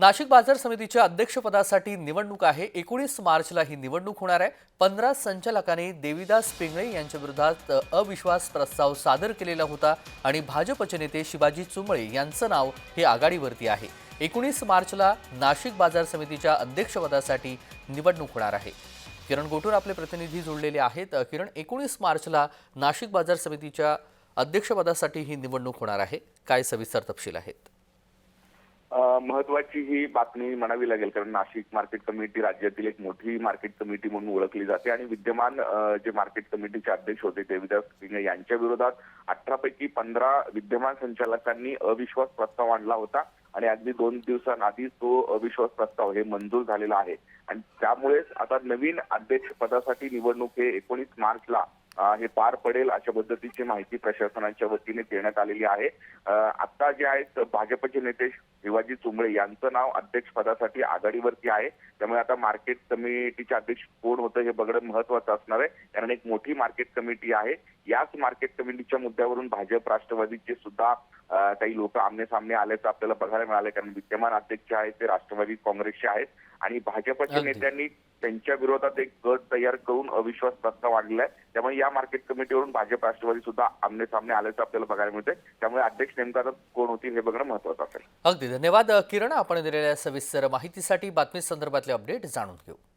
नाशिक बाजार समितीच्या अध्यक्षपदासाठी निवडणूक आहे. एकोणीस मार्चला ही निवडणूक होणार आहे. पंधरा संचालकांनी देविदास पिंगळे यांच्याविरोधात अविश्वास प्रस्ताव सादर केलेला होता आणि भाजपचे नेते शिवाजी चुंबळे यांचं नाव हे आघाडीवरती आहे. एकोणीस मार्चला नाशिक बाजार समितीच्या अध्यक्षपदासाठी निवडणूक होणार आहे. किरण गोटूर आपले प्रतिनिधी जोडलेले आहेत. किरण एकोणीस मार्चला नाशिक बाजार समितीच्या अध्यक्षपदासाठी ही निवडणूक होणार आहे. काय सविस्तर तपशील आहेत? महत्वाची ही बातमी म्हणावी लागेल कारण नाशिक मार्केट कमिटी राज्यातील एक मोठी मार्केट कमिटी म्हणून ओळखली जाते आणि विद्यमान जे मार्केट कमिटीचे अध्यक्ष होते देविदास सिंग यांच्या विरोधात अठरा पैकी पंधरा विद्यमान संचालकांनी अविश्वास प्रस्ताव आणला होता आणि अगदी दोन दिवसांआधीच तो अविश्वास प्रस्ताव हे मंजूर झालेला आहे. आणि त्यामुळेच आता नवीन अध्यक्ष पदासाठी निवडणूक हे एकोणीस मार्चला हे पार पडेल अशा पद्धतीची माहिती प्रशासनाच्या वतीने देण्यात आलेली आहे. आता जे आहेत भाजपचे नेते शिवाजी चुंबळे यांचं नाव अध्यक्ष पदासाठी आघाडीवरती आहे. त्यामुळे आता मार्केट कमिटीचे अध्यक्ष कोण होतं हे बघणं महत्वाचं असणार आहे. कारण एक मोठी मार्केट कमिटी आहे. याच मार्केट कमिटीच्या मुद्द्यावरून भाजप राष्ट्रवादीचे सुद्धा काही लोक आमने सामने आल्याचं आपल्याला बघायला मिळालं कारण विद्यमान अध्यक्ष आहेत ते राष्ट्रवादी काँग्रेसचे आहेत आणि भाजपच्या. नेत्यांनी त्यांच्या विरोधात एक गट तयार करून अविश्वास प्रस्ताव आणलाय. त्यामुळे या मार्केट कमिटीवरून भाजप राष्ट्रवादी सुद्धा आमने सामने आल्याचं आपल्याला बघायला मिळतंय. त्यामुळे अध्यक्ष नेमका कोण होतील हे बघणं महत्वाचं असेल. अगदी. धन्यवाद किरण. आपण दिलेल्या सविस्तर माहितीसाठी बातमी संदर्भातले अपडेट जाणून घेऊ.